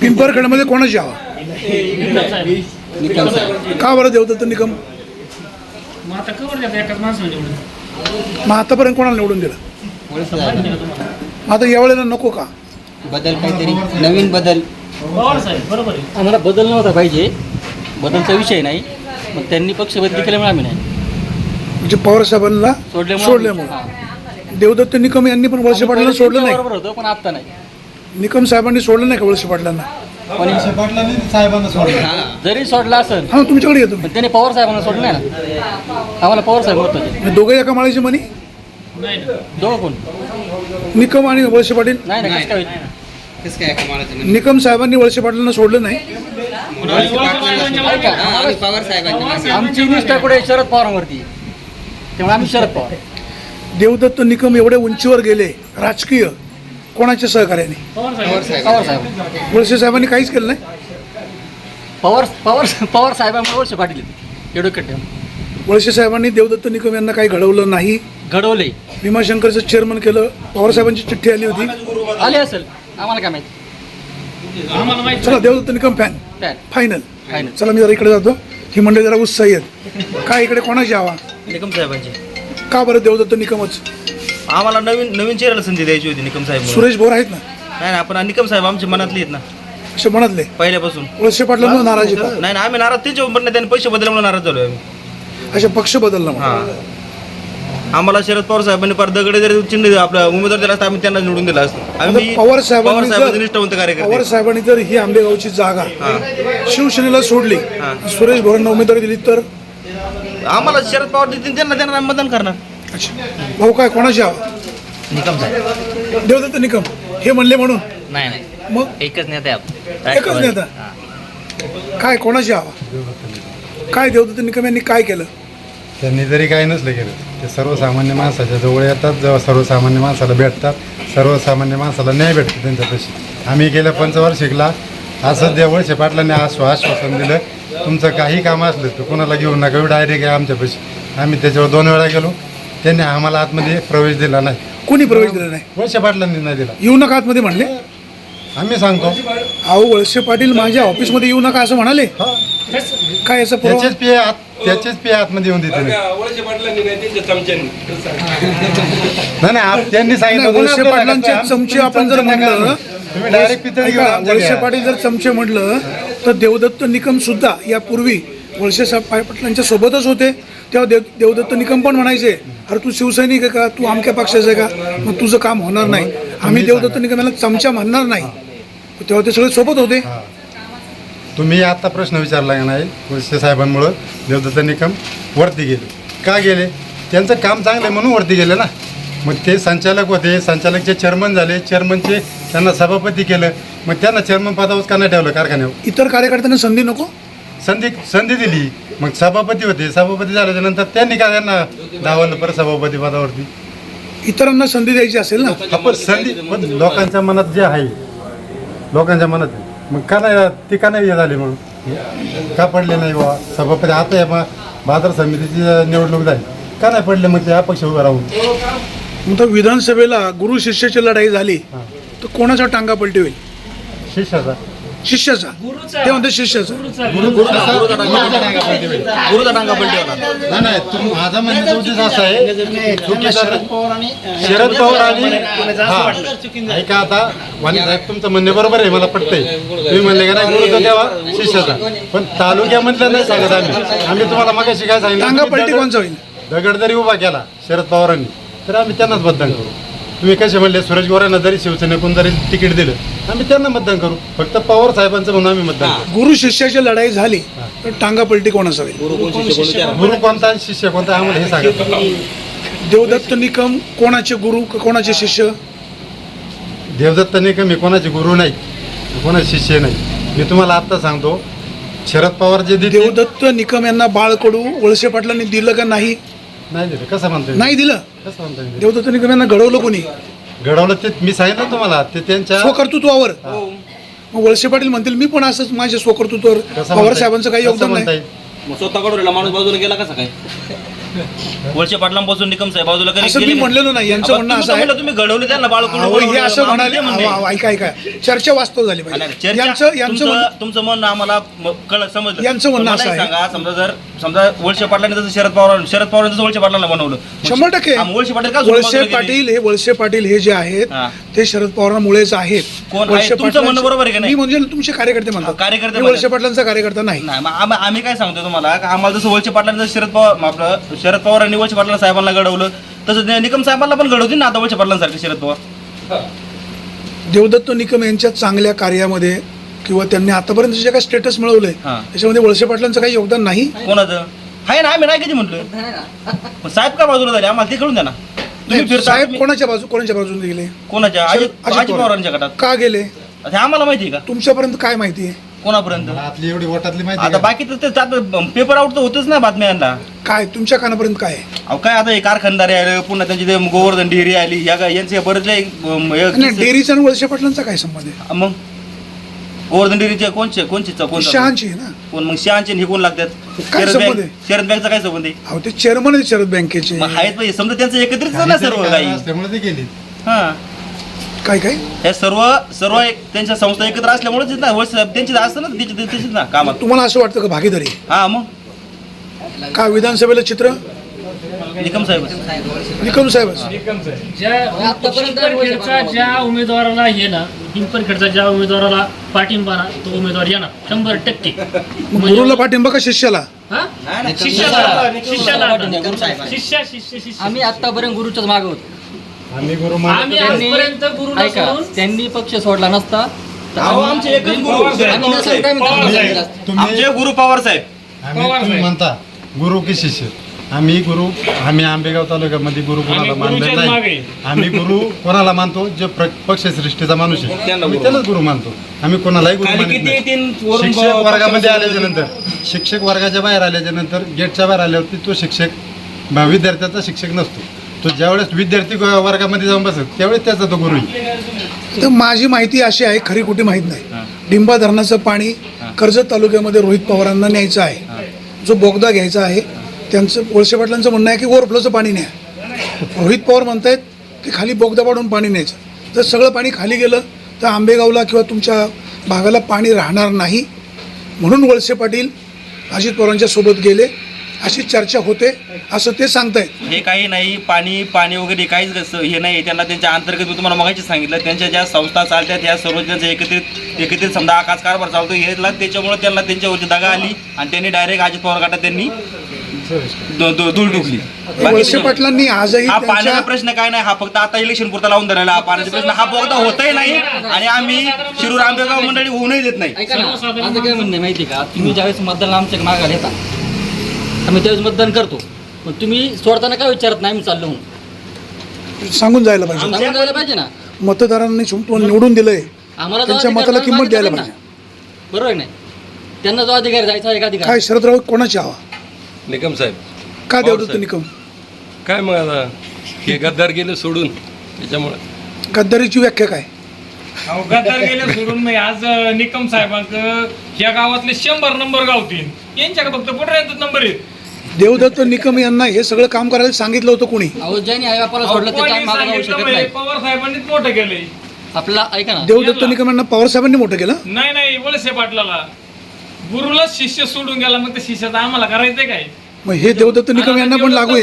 पिंपरखेडमध्ये कोणाची हवा? का बरं देवदत्त निकम मग आता कवर द्या एकाच माणसाने निवडून. मग आतापर्यंत कोणाला निवडून दिलं? आता यावेळेला नको का? बदल काहीतरी नवीन बदल. पवार साहेब बरोबर आहे. आम्हाला बदल नव्हता पाहिजे. बदलचा विषय नाही. मग त्यांनी पक्ष बदली केल्यामुळे आम्ही नाही. म्हणजे पवार साहेबांना सोडल्यामुळे सोडल्यामुळे. देवदत्त निकम यांनी पण वळसे पाटलांना सोडलं नाही. बरोबर होतं पण आता नाही. निकम साहेबांनी सोडलं नाही का वळसे पाटलांना? पण जरी सोडला असेल हा तुमच्याकडे येतो मी. पण त्याने पवार साहेबांना सोडलं नाही ना? आम्हाला पवार साहेब होतं. हे दोघे एका माळीची म्हणी? नाही ना दोघं कोण? निकम आणि वळसे पाटील? नाही ना कसं काय होईल? कसं काय एका माळाचं? निकम साहेबांनी वळसे पाटलांना सोडलं नाही. वळसे पाटलांना- ऐका, हा, आम्ही पवार साहेबांच्या मागे. आमची निष्ठा कुठे आहे? शरद पवारांवरती. त्यामुळे आम्ही शरद पवार. देवदत्त निकम एवढे उंचीवर गेले राजकीय. कोणाच्या सहकार्याने? पवार पवार साहेब. वळसे साहेबांनी काहीच केलं नाही? पवार पवार पवार साहेबांमुळे वर्ष पाटील आहेत. एवढं वळसे साहेबांनी देवदत्त निकम यांना काही घडवलं नाही. घडवले भीमाशंकरचं चेअरमन केलं. पवार साहेबांची चिठ्ठी आली होती. आले असेल. आम्हाला काय माहिती? चला देवदत्त निकम फॅन काय फायनल Final. चला मी जरा इकडे जातो. ही मंडळी जरा उत्साही आहेत. काय इकडे कोणाची हवा निकम साहेबांची. का बरं देवदत्त निकमच? आम्हाला नवीन नवीन चेहऱ्याला संधी द्यायची होती निकम साहेब सुरेश बोर आहेत ना? नाही आपण निकम साहेब आमच्या मनातली आहेत ना. असे म्हणतले पहिल्यापासून. वळसे पाटलांना नाराज आहे नाही ना आम्ही नाराज त्याच्या पण त्यांनी पैसे बदलल्यामुळे नाराज झालो आम्ही. असे पक्ष बदलला म्हणून. हा. आम्हाला शरद पवार साहेबांनी पर दगडे जरी चिन्ह आपला उमेदवार दिला असता आम्ही त्यांना निवडून दिला असतं. आम्ही आता पवार साहेबांनी पवार जर- निष्ठावंत पवार कार्यकर्ते साहेबांनी जर ही आंबेगावची जागा शिवसेनेला सोडली. सुरेश भोरांना उमेदवारी दिली तर? आम्हाला शरद पवार देतील त्यांना त्यांना आम्ही मतदान करणार. भाऊ काय कोणाची हवा निकम साहेब. देवदत्त निकम. हे म्हणले म्हणून? नाही नाही. मग? एकच नेते आपण एकच नेता? काय कोणाची हवा काय देवदत्त निकम यांनी काय केलं? त्यांनी जरी काही नसलं केलं ते सर्वसामान्य माणसाच्या जवळ येतात. जेव्हा सर्वसामान्य माणसाला भेटतात सर्वसामान्य माणसाला न्याय भेटतो त्यांच्यापाशी. आम्ही गेल्या पंचवार्षिकला असं देवळशे पाटलांनी आश्व आश्वासन दिलं तुमचं काही काम असलं तर कोणाला घेऊन नका डायरेक्ट आहे आमच्यापाशी. आम्ही त्याच्यावर दोन वेळा गेलो. त्यांनी आम्हाला आतमध्ये प्रवेश दिला नाही. कोणी प्रवेश दिला नाही? वळसे पाटलांनी नाही दिला. येऊ नका आतमध्ये म्हणले? आम्ही सांगतो. अहो वळसे पाटील माझ्या ऑफिसमध्ये येऊ नका असं म्हणाले? हा. काय याचा पुरावा? त्याचेच पे आत त्याचेच पे आतमध्ये येऊन देते नाही नाही आप- त्यांनी सांगितलं नाही, वळसे आपल्याला पाटलांचे चमचे आपण जर म्हणलं तुम्ही डायरेक्ट पितळ घेऊन ऐका, आमच्या वळसे. पाटील जर चमचे म्हटलं तर देवदत्त निकम सुद्धा यापूर्वी वळसे साहेब पाय- पाटलांच्या सोबतच होते. तेव्हा देव देवदत्त निकम पण म्हणायचे अरे तू शिवसैनिक आहे का? तू आमक्या पक्षाचा आहे का? मग तुझं काम होणार नाही. आम्ही देवदत्त निकम यांना चमचा म्हणणार नाही. तेव्हा ते सगळे सोबत होते. तुम्ही आता प्रश्न विचारला का नाही? वळसे साहेबांमुळं देवदत्त निकम वरती गेले. का गेले? त्यांचं काम चांगलं आहे म्हणून वरती गेले ना. मग ते संचालक होते. संचालकचे चेअरमन झाले. चेअरमनचे त्यांना सभापती केलं. मग त्यांना चेअरमन पदावर का नाही ठेवलं कारखान्यावर? इतर कार्यकर्त्यांना संधी नको? संधी संधी दिली. मग सभापती होते. सभापती झाल्याच्यानंतर त्यांनी का त्यांना धावलं परत सभापती पदावरती. इतरांना संधी द्यायची असेल ना? आपण संधी पण लोकांच्या मनात जे आहे लोकांच्या मनात. मग का नाही ती का नाही हे झाली मग? का पडले नाही बा सभापती आता आहे मग बाजार समितीची निवडणूक झाली. का नाही पडले मग ते अपक्ष उभं राहून? मग तर विधानसभेला गुरु शिष्याची लढाई झाली तर कोणाचा टांगा पलटी होईल? शिष्याचा. शिष्याचा. ते म्हणते शिष्याचा. गुरुचा टांगा पलटी होणार. नाही नाही तुम माझा म्हणण्याचा उद्देश असा आहे. चुकीचा शरद पवार आणि हा. ऐका आता वाणी साहेब तुमचं म्हणणे बरोबर आहे मला पटतंय. तुम्ही म्हणले का नाही गुरुचा द्यावा शिष्याचा. पण तालुक्यामधलं नाही सांगत आम्ही. आम्ही तुम्हाला मगाशी काय टांगा सांगितलं पलटी कोणचा होईल? दगड जरी उभा केला शरद पवारांनी तर आम्ही त्यांनाच मतदान करू. तुम्ही कसे म्हणले सुरेश गोरांना जरी शिवसेनेकडून जरी तिकीट दिलं आम्ही त्यांना मतदान करू. फक्त पवार साहेबांचं म्हणून आम्ही मतदान करू. गुरु शिष्याची लढाई झाली तर टांगा पलटी कोणाचा होईल? गुरु कोणता आणि शिष्य कोणता आम्हाला हे सांगा. देवदत्त निकम कोणाचे गुरु क- कोणाचे शिष्य? देवदत्त निकम हे कोणाचे गुरु नाही कोणाचे शिष्य नाही मी तुम्हाला आत्ता सांगतो शरद पवार जे देते देवदत्त निकम यांना बाळकडू वळसे पाटलांनी दिलं का नाही नाही दिलं. कसं म्हणतो नाही दिलं. कसं म्हणतो मी? देवदत्त निकम यांना घडवलं कोणी? घडवलं ते मी सांगितलं तुम्हाला. ते त्यांच्या स्वकर्तृत्वावर. मग वळसे पाटील म्हणतील मी पण असंच माझ्या स्वकर्तृत्वावर कसं पवार साहेबांचं काही येईल? कसं योगदान नाही. येईल? मग स्वतः कडवलेला माणूस बाजूला गेला कसा काय? वळसे पाटलांपासून निकम साहेब बाजूला कधी असं मी गेले? म्हणलेलो नाही यांचं आपण म्हणणं तुम्ही असं आहे म्हणलं तुम्ही घडवले त्यांना बाळकडून अहो, हे. असं म्हणाले. अहो, अहो, ऐका ऐका चर्चा वास्तव झाली आणि पाहिजे चर्चा- यांचं यांचं तुमचं म्हणणं- तुमचं म्हणणं आम्हाला म- कळ समजलं यांचं म्हणणं मला असं एक आहे. सांगा समजा जर समजा वळसे पाटलांनी जसं शरद पवार शरद पवार जसं वळसे पाटलांना बनवलं मग शंभर टक्के वळसे पाटील का वळसे? पाटील हे वळसे पाटील हे जे आहेत हा. ते शरद पवारांमुळेच आहेत कोण आहे? तुमचं म्हणणं बरोबर आहे का नाही? मी म्हणजे तुमचे कार्यकर्ते म्हणतात कार्यकर्ते मी वळसे पाटलांचा कार्यकर्ता नाही नाही मग आम- आम्ही काय सांगतो तुम्हाला का आम्हाला जसं वळसे पाटलांनी जसं शरद पवार आपलं शरद पवारांनी वळसे पाटला साहेबांना घडवलं. तसं ते निकम साहेबांना पण घडवतील ना आता वळसे पाटलांसारखे शरद पवार. देवदत्त निकम यांच्या चांगल्या कार्यामध्ये किंवा त्यांनी आतापर्यंत जे काही स्टेटस मिळवलंय हा. त्याच्यामध्ये वळसे पाटलांचं काही योगदान नाही? कोणाचं? आहे ना आम्ही नाही कधी म्हटलं. साहेब का बाजूला झाले? आम्हाला ते कळून द्या ना. तुम्ही नाही, फिरता साहेब तुम्ही- कोणाच्या बाजू कोणाच्या बाजूने गेले? कोणाच्या? अजित अजित अजित पवार. पवारांच्या गटात. का गेले? हे आम्हाला माहिती आहे का? तुमच्यापर्यंत काय माहिती आहे? कोणापर्यंत? आतली एवढी वटातली माहिती आता? बाकी तर ते आता पेपर आउट तर होतच ना बातम्यांना. काय तुमच्या कानापर्यंत काय? आहे अहो काय आता हे कारखानदारी आले पुन्हा त्यांची ते गोवर्धन डेअरी आली या काय यांचे अम, हे नाही किस्से- डेअरीचा आणि वळसे पाटलांचा काय संबंध आहे? मग? गोवर्धन डेअरीचे कोणचे कोणची? कोण शहाची आहे ना? कोण मग शहाचे हे कोण लागतात? काय शरद संबंध बँक आहे? शरद बँकचा काय संबंध आहे? अहो ते चेअरमन आहेत शरद बँकेचे. मग आहेत पाहिजे समजा त्यांचं एकत्रित ना सर्व कारण काही असल्यामुळे ते गेली हा. काय काय? हे सर्व सर्व एक त्यांच्या संस्था एकत्र असल्यामुळेच ना साहेब त्यांची असतं ना त्याची त्याचीच ना कामात तुम्हाला असं वाटतं का भागीदारी? हा मग? का विधानसभेला चित्र? निकम साहेब. निकम साहेबच ज्या पिंपरखेडचा ज्या उमेदवाराला हे ना पिंपरखेडचा ज्या उमेदवाराला पाठिंबा ना तो उमेदवार येणार. शंभर टक्के. गुरुला पाठिंबा का शिष्याला? हा? शिष्याला. शिष्याला. निकम साहेब. शिष्या शिष्य शिष्य. आम्ही आतापर्यंत गुरुच्याच मागे होतो. आम्ही गुरु आम्ही मानतो आजपर्यंत गुरुला ऐका त्यांनी पक्ष सोडला नसता. तर अहो, आम्ही- आमचे एकच गुरु आम्ही पवार नसेल साहेब. आम्ही. तुम्ही आमचे गुरु पवार साहेब. आम्ही तुम्ही म्हणता गुरु की शिष्य. आम्ही गुरु आम्ही आंबेगाव तालुक्यामध्ये गुरु कोणाला आम्ही गुरुच्याच नाही. आम्ही गुरु कोणाला मानतो? जे प्र- पक्षसृष्टीचा माणूस आहे. त्यांना आम्ही गुरु त्यालाच गुरु मानतो. आम्ही कोणालाही गुरु खाली मानत किती नाही. तीन वरून शिक्षक ब- वर्गामध्ये आल्याच्यानंतर शिक्षक वर्गाच्या बाहेर आल्याच्यानंतर गेटच्या बाहेर आल्यावरती तो शिक्षक ब- विद्यार्थ्याचा शिक्षक नसतो. तो ज्यावेळेस विद्यार्थी वर्गामध्ये जाऊन बसत त्यावेळेस त्याचा तो गुरु आहे तर माझी माहिती अशी आहे खरी कुठे माहीत नाही. डिंबा धरणाचं पाणी कर्जत तालुक्यामध्ये रोहित पवारांना न्यायचं आहे. जो बोगदा घ्यायचा आहे त्यांचं वळसे पाटलांचं म्हणणं आहे की ओव्हरफ्लोचं पाणी न्या. रोहित पवार म्हणतायत की खाली बोगदा पाडून पाणी न्यायचं. जर सगळं पाणी खाली गेलं तर आंबेगावला किंवा तुमच्या भागाला पाणी राहणार नाही. म्हणून वळसे पाटील अजित पवारांच्या सोबत गेले. अशी चर्चा होते असं ते सांगतायत. हे काही नाही पाणी पाणी वगैरे काहीच कसं हे नाही. त्यांना त्यांच्या अंतर्गत मी तुम्हाला मगाशी सांगितलं त्यांच्या ज्या संस्था चालतात ह्या सर्व त्यांचं एकत्रित एकत्रित समजा आकाश कारभार चालतो हे त्याच्यामुळे त्यांना त्यांच्यावरती दगा आली आणि त्यांनी डायरेक्ट अजित पवार गटात त्यांनी धूळ वळसे पाटलांनी आजही हा त्यांच्या पाण्याचा प्रश्न काय नाही हा फक्त आता इलेक्शन पुरता लावून धरलेला हा पाण्याचा प्रश्न. हा बोगदा होतही नाही आणि आम्ही शिरूर आंबेगाव मंडळी होऊनही देत नाही. ऐका ना माझं काय म्हणणं आहे माहिती आहे का? तुम्ही ज्यावेळेस मतदान आमच्या मागायला येता आम्ही त्यावेळेस मतदान करतो. पण तुम्ही सोडताना काय विचारत नाही आम्ही चाललो म्हणून. सांगून जायला पाहिजे. सांगून जायला पाहिजे ना. मतदारांनी तुम्हाला निवडून दिलंय. आम्हाला जो त्यांच्या अधिकार मताला किंमत द्यायला पाहिजे. बरोबर आहे नाही? त्यांना जो अधिकार आहे, जायचा एक अधिकार. काय शरदराव कोणाची हवा? निकम साहेब. का देवदत्त साहेब. निकम? काय मग आता? हे गद्दार गेले सोडून त्याच्यामुळे. गद्दारीची व्याख्या काय? अहो, गद्दार गेले सोडून मी आज अं, निकम साहेबांक या गावातले शंभर नंबर गावतील यांच्याकडे फक्त पोटऱ्यांचाच नंबर आहेत देवदत्त निकम यांना हे सगळं काम करायला सांगितलं होतं कोणी? अहो ज्यांनी आई बापाला अहो, सोडलं ते काय कोणी मागे जाऊ सांगितलं शकत नाही. पवार साहेबांनीच मोठं केलंय. आपला ऐका ना. देवदत्त निकम यांना पवार साहेबांनी मोठं केलं? नाही नाही वळसे पाटलाला. गुरुला शिष्य सोडून गेला मग त्या शिष्याचं आम्हाला करायचंय काय? मग हे देवदत्त निकम यांना पण लागू आहे.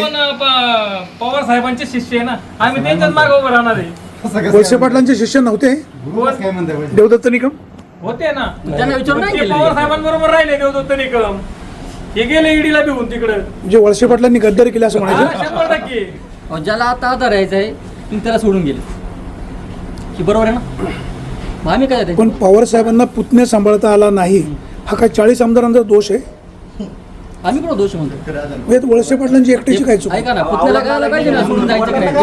पवार साहेबांचे शिष्य आहे ना. आम्ही त्यांच्याच मागे उभं राहणार आहे. वळसे पाटलांचे शिष्य नव्हते? काय देवदत्त निकम? होते ना. त्यांना विचारून नाही ते केलं पवार साहेबांबरोबर राहिले देवदत्त निकम. हे गेले ईडीला भिवून तिकडं. म्हणजे वळसे पाटलांनी गद्दारी केली असं हा, म्हणायचं? शंभर टक्के. अहो, ज्याला आता आधार यायचा आहे तुम्ही त्याला सोडून गेले. ही बरोबर आहे ना? मग आम्ही काय ते पण पवार साहेबांना पुतण्या सांभाळता आला नाही. हा काय चाळीस आमदारांचा दोष आहे? आम्ही पण दोष म्हणतो? म्हणजे वळसे पाटलांची एकट्याची काय चूक? ऐका ना पुतण्याला कळायला पाहिजे ना? सोडून जायचं की नाही.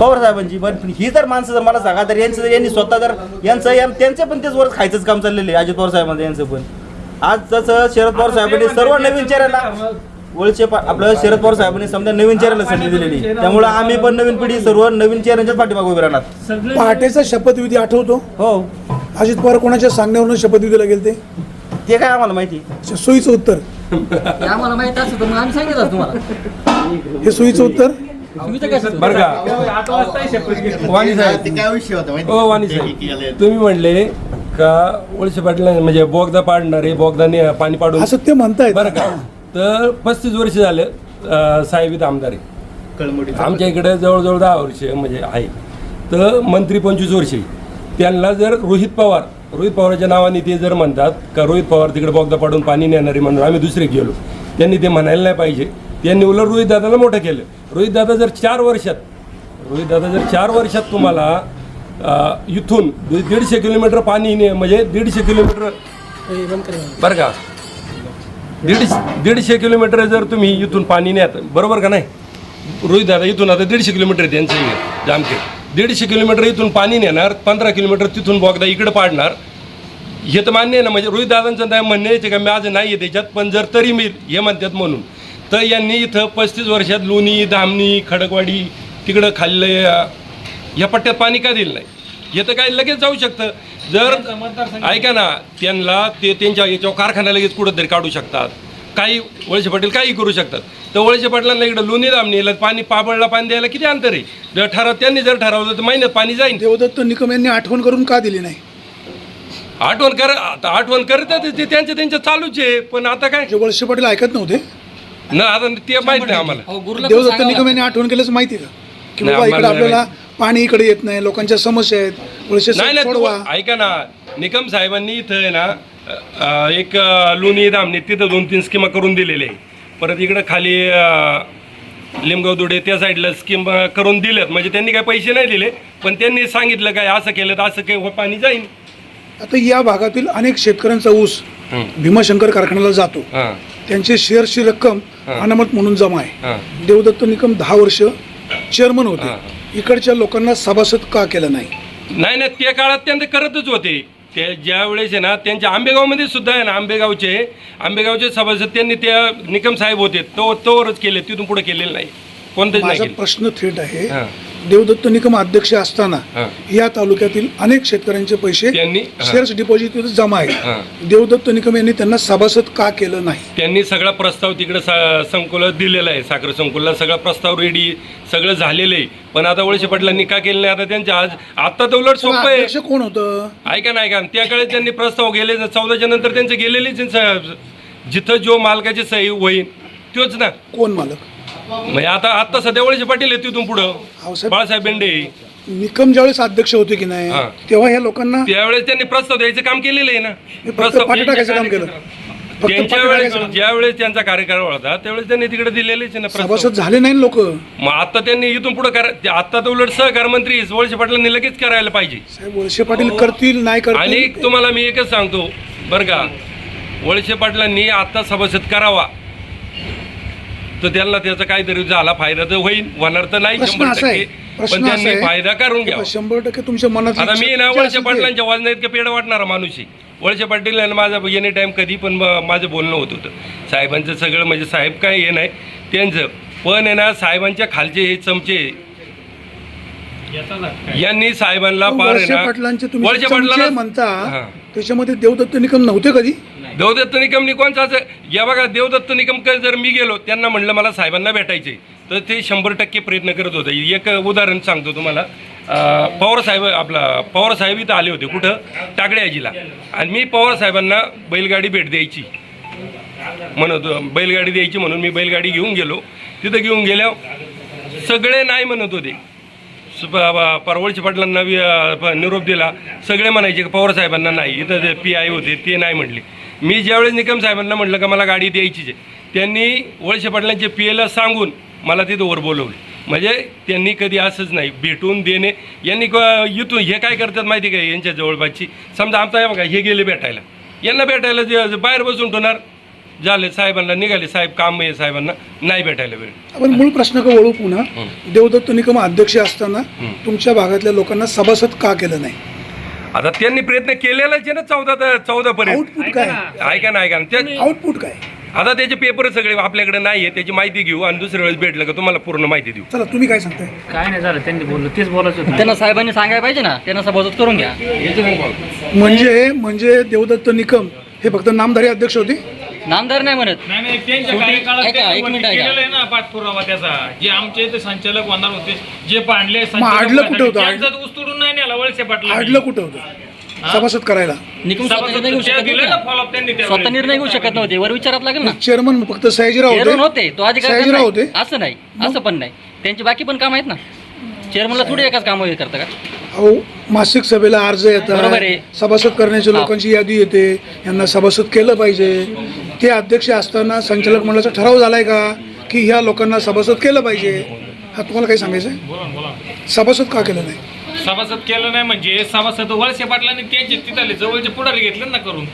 पवार साहेबांची पण ही जर माणसं जर मला सांगा तर यांचं जर यांनी स्वतः जर यांचं या- त्यांचं पण तेच वर खायचंच काम चाललेलं आहे अजित पवार साहेबांचं यांचं पण. आज जसं शरद पवार साहेबांनी सर्व नवीन चेहऱ्याला वळचे पा- आपलं शरद पवार साहेबांनी समजा नवीन चेहऱ्याला संधी दिलेली. त्यामुळे आम्ही पण नवीन पिढी सर्व नवीन चेहऱ्यांच्याच पाठीमागे उभे राहणार. सगळे पहाटेचा शपथविधी आठवतो? हो. अजित पवार कोणाच्या सांगण्यावरून शपथविधीला गेले ते काय आम्हाला माहिती? ते सोयीचं उत्तर. हे आम्हाला माहीत असतं तर मग आम्ही सांगितलं तुम्हाला. हे सोयीचं उत्तर? तुम्ही तर कसं बरं का. वाणी साहेब. हो वाणी साहेब. तुम्ही म्हणले का वळसे पाटील म्हणजे बोगदा पाडणारे बोगदाने पाणी पाडून असं ते म्हणतायत. बरं का? तर पस्तीस वर्ष झालं साहेब आमदार आहे आमच्या इकडे जवळजवळ दहा वर्ष म्हणजे आहे. तर मंत्री पंचवीस वर्षे त्यांना जर रोहित पवार रोहित पवारच्या नावाने ते जर म्हणतात का रोहित पवार तिकडे बोगदा पाडून पाणी नेणारे म्हणून आम्ही दुसरे गेलो त्यांनी ते म्हणायला नाही पाहिजे. त्यांनी उलट रोहित दादाला मोठं केलं. रोहित दादा जर चार वर्षात रोहित दादा जर चार वर्षात तुम्हाला इथून दीड- दीडशे किलोमीटर पाणी ने म्हणजे दीडशे किलोमीटर बरं का? दीडशे दीडशे किलोमीटर जर तुम्ही इथून पाणी न्यात बरोबर का नाही? रोहित दादा इथून आता दीडशे किलोमीटर त्यांचं जामखेड. दीडशे किलोमीटर इथून पाणी नेणार पंधरा किलोमीटर तिथून बोगदा इकडे पाडणार. हे तर मान्य आहे ना म्हणजे रोहित दादांचं नाही म्हणणं येते का मी आज नाही आहे त्याच्यात पण जर तरी मी हे म्हणतात म्हणून तर यांनी इथं पस्तीस वर्षात लोणी धामणी खडकवाडी तिकडं खाल्लं या पट्ट्यात पाणी का दिलं नाही? तर काय लगेच जाऊ शकतं. जर ऐका ना त्यांना ते त्यांच्या याच्यावर कारखाना लगेच कुठं तरी काढू शकतात. काही वळसे पाटील काही करू शकतात. तर वळसे पाटलांना इकडं लोणी दामणीला पाणी पाबळला पाणी द्यायला किती अंतर आहे? जर ठराव त्यांनी जर ठरवलं तर महिन्यात पाणी जाईल देवदत्त निकम यांनी आठवण करून का दिली नाही? आठवण कर आता आठवण करतात ते त्यांचं त्यांचं चालूच आहे. पण आता काय? जे वळसे पाटील ऐकत नव्हते. ना आता ते माहीत नाही आम्हाला. देवदत्त निकम यांनी आठवण केल्याचं माहिती का? की नाही, बाबा इकडे आपल्याला पाणी इकडे येत नाही लोकांच्या समस्या आहेत. नाही साहेब नाही सोडवा. तू- ऐका ना निकम साहेबांनी इथं आहे ना अ, एक अ, लोणी दामणी तिथं दोन तीन स्कीमा करून दिलेल्या आहे परत इकडं खाली लिमगाव दुडे त्या साईडला स्कीम करून दिल्यात म्हणजे त्यांनी काय पैसे नाही दिले पण त्यांनी सांगितलं काय असं केलं तर असं काही पाणी जाईल आता या भागातील अनेक शेतकऱ्यांचा ऊस भीमाशंकर कारखान्याला जातो. हां. त्यांची शेअरची रक्कम अनामत म्हणून जमा आहे. हां. देवदत्त निकम दहा वर्ष चेअरमन होते. इकडच्या लोकांना सभासद का केलं नाही? नाही नाही त्या काळात त्यांना करतच होते. ते ज्या वेळेस आहे ना त्यांच्या आंबेगावमध्ये सुद्धा आहे ना आंबेगावचे आंबेगावचे सभासद त्यांनी त्या निकम साहेब होते तो तोवरच केले तिथून पुढे केलेलं नाही. कोणतंच नाही माझा केलं. प्रश्न थेट आहे. हां. देवदत्त निकम अध्यक्ष असताना हां. या तालुक्यातील अनेक शेतकऱ्यांचे पैसे त्यांनी हां. शेअर्स डिपॉझिट जमा आहेत. हां. देवदत्त निकम यांनी त्यांना सभासद का केलं नाही? त्यांनी सगळा प्रस्ताव तिकडे सा संकुलात दिलेला आहे. साखर संकुलला सगळा प्रस्ताव रेडी सगळं झालेलं आहे. पण आता वळसे पाटलांनी का केलं नाही? आता त्यांच्या आज आता तर उलट सोपं आहे. अध्यक्ष कोण होतं? ऐका ना ऐका त्या काळात त्यांनी प्रस्ताव गेले चौदाच्या नंतर त्यांचे गेलेलेच आहे स- जिथं जो मालकाची सही होईल तोच ना. कोण मालक? म्हणजे आता आता सध्या वळसे पाटील आहे तिथून पुढं. साहेब- बाळासाहेब बेंडे. निकम ज्यावेळेस अध्यक्ष होते की नाही हां. तेव्हा ह्या लोकांना त्यावेळेस त्यांनी प्रस्ताव द्यायचं काम केलेलं आहे ना. हे फक्त पाठी टाकायचं काम केलं. फक्त त्यांच्या पाठी वेळेस टाकायचं. ज्या वेळेस त्यांचा कार्यकाळ होता त्यावेळेस त्यांनी तिकडे दिलेलेच आहे ना प्रस्ताव. सभासद झाले नाही लोक. मग आता त्यांनी इथून पुढे आता तर उलट सहकार मंत्री वळसे पाटलांनी लगेच करायला पाहिजे. साहेब वळसे पाटील करतील नाही आणि करतील तुम्हाला मी एकच सांगतो बरं का. वळसे पाटलांनी आता सभासद करावा. तर त्यांना त्याचा काहीतरी झाला फायदा तर होईल. होणार तर नाही प्रश्न शंभर असा आहे टक्के. प्रश्न पण असा त्यांनी आहे फायदा करून घ्यावा. शंभर टक्के तुमच्या मनात आता मी ना वळसे पाटलांच्या वाजण्यात इतकं पेड वाटणारा माणूस आहे. वळसे पाटील आणि माझं एनी टाईम कधी पण म- माझं बोलणं होत होतं. साहेबांचं सगळं म्हणजे साहेब काय हे नाही. त्यांचं पण आहे ना साहेबांच्या खालचे हे चमचे यांनी साहेबांना पार आहे वळसे ना पाटलांचे तुम्ही वळसे चमचे पाटलांना म्हणता हां. त्याच्यामध्ये देवदत्त निकम नव्हते कधी? देवदत्त निकम कोणचा असं या बघा देवदत्त निकम जर मी गेलो त्यांना म्हणलं मला साहेबांना भेटायचे तर ते शंभर टक्के प्रयत्न करत होते. एक उदाहरण सांगतो तुम्हाला. पवार साहेब आपला पवार साहेब इथं आले होते. कुठं? टाकडे आणि मी पवार साहेबांना बैलगाडी भेट द्यायची. म्हणत बैलगाडी द्यायची म्हणून मी बैलगाडी घेऊन गेलो. तिथं घेऊन गेल्यावर सगळे नाही म्हणत होते. परवळचे पाटलांना निरोप दिला. सगळे म्हणायचे की पवार साहेबांना नाही. इथं जे पी आय होते ते नाही म्हटले मी ज्यावेळेस निकम साहेबांना म्हटलं का मला गाडी द्यायचीच आहे त्यांनी वळसे पाटलांचे पी एला सांगून मला तिथं बोलवलं. म्हणजे त्यांनी कधी असंच नाही भेटून देणे यांनी क- इथून हे काय करतात माहिती का यांच्या जवळपासची? समजा आमचा हे बघा हे गेले भेटायला. यांना भेटायला बाहेर बसून ठेवणार झाले साहेबांना निघाले साहेब काम आहे साहेबांना नाही भेटायला वेळ. आपण मूळ प्रश्न का वळू पुन्हा देवदत्त निकम अध्यक्ष असताना तुमच्या भागातल्या लोकांना सभासद का केलं नाही? आता त्यांनी प्रयत्न केलेलाच आहे ना चौदा चौदा पर्यंत. आउटपुट काय? ऐका ना. ऐका ना त्या- आउटपुट काय? आता त्याचे पेपर सगळे आपल्याकडे नाही आहे त्याची माहिती घेऊ आणि दुसऱ्या वेळेस भेटलं का तुम्हाला पूर्ण माहिती देऊ. चला तुम्ही काय सांगताय? काय नाही झालं. त्यांनी बोललो. तेच बोलायचं होतं. त्यांना साहेबांनी सांगायला पाहिजे ना. त्यांना सभासद करून घ्या. म्हणजे म्हणजे देवदत्त निकम हे फक्त नामधारी अध्यक्ष होते? नामदार नाही म्हणत. नाही नाही त्यांच्या शेवटी- कार्यकाळात ऐका, त्यांनी एक मिनिट ऐका. केलेलं आहे ना पाठपुरावा त्याचा. जे आमचे इथे संचालक होणार होते जे पाडले आडलं कुठं होतं? त्यांचं उस्तुडून नाही नेला वळसे पाटला आडलं कुठं होतं? सभासद करायला. निकम स्वतः निर्णय घेऊ शकत ना नव्हते फॉलोअप त्यांनी स्वतः त्यावेळेस. निर्णय घेऊ शकत नव्हते. वर विचारात लागेल ना. चेअरमन फक्त सयाजीराव चेअरमन होते होते. तो अधिकार सयाजीराव होते. असं नाही. असं पण नाही. त्यांची बाकी पण काम आहेत ना. चेअरमनला थोडी एकाच काम करता का? अहो मासिक सभेला अर्ज बरोबर आहे. येतात सभासद करण्याच्या हा. लोकांची यादी येते. यांना सभासद केलं पाहिजे. ते अध्यक्ष असताना संचालक मंडळाचा ठराव झालाय का? की ह्या लोकांना सभासद केलं पाहिजे. हा तुम्हाला काही सांगायचं आहे बोला ना, बोला सभासद का केलं नाही? सभासद केलं नाही म्हणजे सभासद वळसे पाटलांनी त्यांचे तिथले जवळचे पुढारी घेतले ना करून.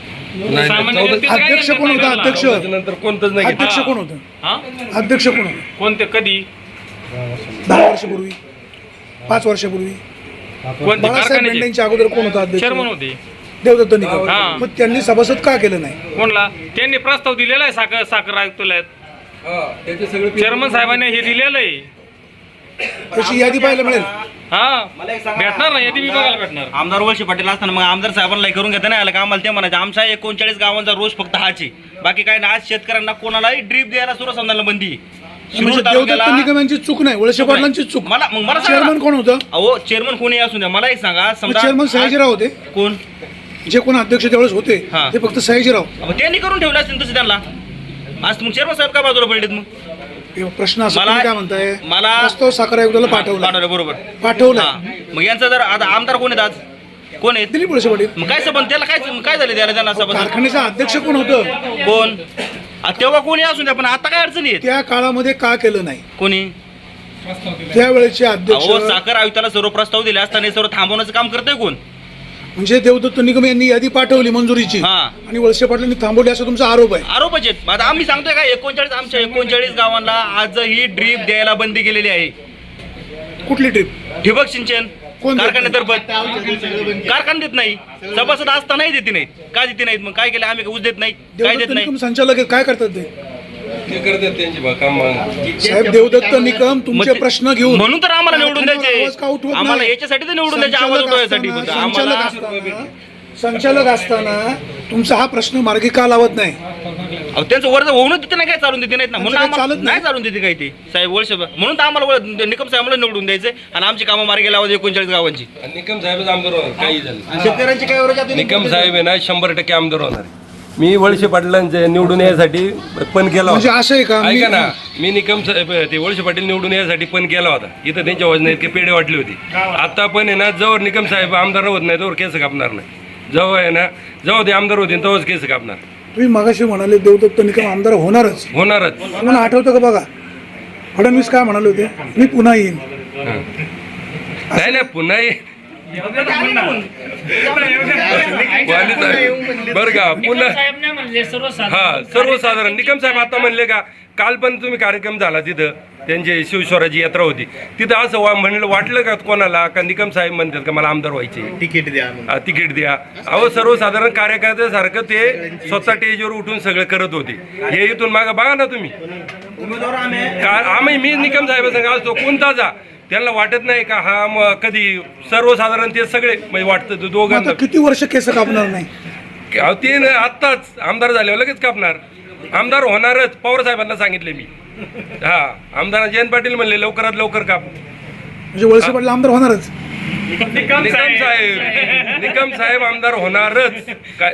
सामान्य जनतेचं काय अध्यक्ष घेतलं कोण होता? अध्यक्ष? नंतर कोणतंच नाही अध्यक्ष कोण होतं? हा? अध्यक्ष कोण होतं? कोणते? कधी? दहा वर्षापूर्वी. पाच वर्षापूर्वी. कोणते? बाळासाहेब कारखान्याचे? मेंढ्यांच्या अगोदर कोण होता अध्यक्ष? चेअरमन होते. देवदत्त निकम. हा. मग त्यांनी सभासद का केलं नाही? कोणला? त्यांनी प्रस्ताव दिलेला आहे साखर साखर आयुक्तालयात. त्याचे सगळे चेअरमन साहेबांनी हे दिलेलं आहे. त्याची यादी पाहायला मिळेल. हा. भेटणार ना यादी विभागाला भेटणार. आमदार वळशी पाटील असताना मग आमदार साहेबांना हे करून घेता नाही आलं का? आम्हाला ते म्हणायचं आमचा एकोणचाळीस गावांचा रोज फक्त हाची. बाकी काय नाही आज शेतकऱ्यांना कोणालाही ड्रीप द्यायला सुरू समजायला बंदी शिरूर म्हणजे तालुक्याला- देवदत्त निकम यांची चूक नाही वळसे पाटलांची चूक. मला मग मला सांगा. चेअरमन ना. कोण होतं? अहो चेअरमन कोणी असू द्या. मला एक सांगा समजा चेअरमन सयाजीराव होते. कोण? जे कोण अध्यक्ष त्यावेळेस होते हा. ते फक्त सयाजीराव. अहो, त्यांनी करून ठेवलं असतील तसं त्यांना. आज मग चेअरमन साहेब का बाजूला पडलेत मग? प्रश्न असं मला- तुम्ही काय म्हणताय? मला- प्रस्ताव साखर आयुक्ताला पाठवला पाठवलं बरोबर. पाठवला हा. मग यांचा जर आता आमदार कोण आहेत आज? कोण आहेत? दिलीप वळसे पाटील. मग काय संबंध? त्याला काय काय झालं त्याला त्यांना संबंध? कारखान्याचा अध्यक्ष कोण होतं? कोण? आ, तेव्हा कोणी असू द्या पण आता काय अडचणी आहेत? त्या काळामध्ये का केलं नाही? कोणी? त्यावेळेचे अध्यक्ष अहो साखर आयुक्ताला सर्व प्रस्ताव दिले असताना हे सर्व थांबवण्याचं काम करतोय कोण? म्हणजे देवदत्त निकम यांनी यादी पाठवली मंजुरीची. हा. आणि वळसे पाटलांनी थांबवली असा तुमचा आरोप आहे. आरोपच आहेत आता आम्ही सांगतोय का एकोणचाळीस आमच्या एकोणचाळीस गावांना आजही ड्रीप द्यायला बंदी केलेली आहे. कुठली ट्रिप ठिबक सिंचन कोण देत कारखान्यातर्फत कारखाना देत नाही. सभासद असतानाही देते नाहीत का देते नाहीत मग? काय केलं? आम्ही ऊस देत नाही? काय देत देवदत्त नाही? निकम संचालक आहेत. काय करतात ते? ते करतात त्यांची काम साहेब देवदत्त निकम तुमचे ते- प्रश्न घेऊन म्हणून तर आम्हाला निवडून कारखान्यावर आवाज का द्यायचे आम्हाला नाही? याच्यासाठी तर निवडून द्यायचे आवाज संचालक उठवायसाठी असताना- फक्त. संचालक आम्हाला असताना संचालक असताना तुमचा हा प्रश्न मार्गी का लावत नाही अहो, त्यांचं वर्ग होऊन देते नाही काय चालून देते नाहीत ना म्हणून त्यांचं काही आम्हाला चालत नाही. नाही चालून देते काही ते साहेब वर्ष म्हणून तर आम्हाला वळ- निकम साहेबांना निवडून द्यायचे आणि आमची कामं मार्गी लावायची एकोणचाळीस गावांची निकम साहेबच आमदार होणार काही झालं शेतकऱ्यांची काय निकम साहेब आहे ना शंभर टक्के आमदार होणार आहे. मी वळसे पाटलांचे निवडून यासाठी पण केला म्हणजे होता. असं आहे का? मी- ऐका ना मी निकम साहेब ते वळसे पाटील निवडून यासाठी पण केला होता. इथं त्यांच्या वजना इतके पेढे वाटले होते. आता पण आहे ना जवळ निकम साहेब आमदार होत नाही तोवर केस कापणार नाही. जेव्हा आहे ना जेव्हा ते आमदार होते तेव्हाच केस कापणार. तुम्ही मगाशी म्हणाले देवदत्त निकम आमदार होणारच. होणारच. तुम्हाला आठवतं का बघा? फडणवीस काय म्हणाले होते? मी पुन्हा येईन. नाही नाही पुन्हा ये- बरं का पुन्हा हा सर्वसाधारण. निकम साहेब आता म्हणले का काल पण तुम्ही कार्यक्रम झाला तिथं. त्यांची शिवस्वराची यात्रा होती. तिथं असं वा- म्हणलं वाटलं का कोणाला? का निकम साहेब म्हणतात का मला आमदार व्हायचे. तिकीट द्या तिकीट द्या. अहो सर्वसाधारण कार्यकर्त्यासारखं ते स्वतः स्टेजवर उठून सगळं करत होते. हे इथून मागं बघा ना तुम्ही. का आम्ही मी निकम साहेब सांगा असतो. कोणता जा? त्यांना वाटत नाही का हा मग कधी सर्वसाधारण ते सगळे म्हणजे वाटतं आता दोघांना. किती वर्ष केस कापणार नाही? अहो, ते न- आत्ताच आमदार झाल्यावर लगेच कापणार. आमदार होणारच पवार साहेबांना सांगितले मी. हा आमदार जयंत पाटील म्हणले लवकरात लवकर काप. म्हणजे वळसे पाटील आमदार होणारच. निकम साहेब. निकम साहेब आमदार होणारच. काय?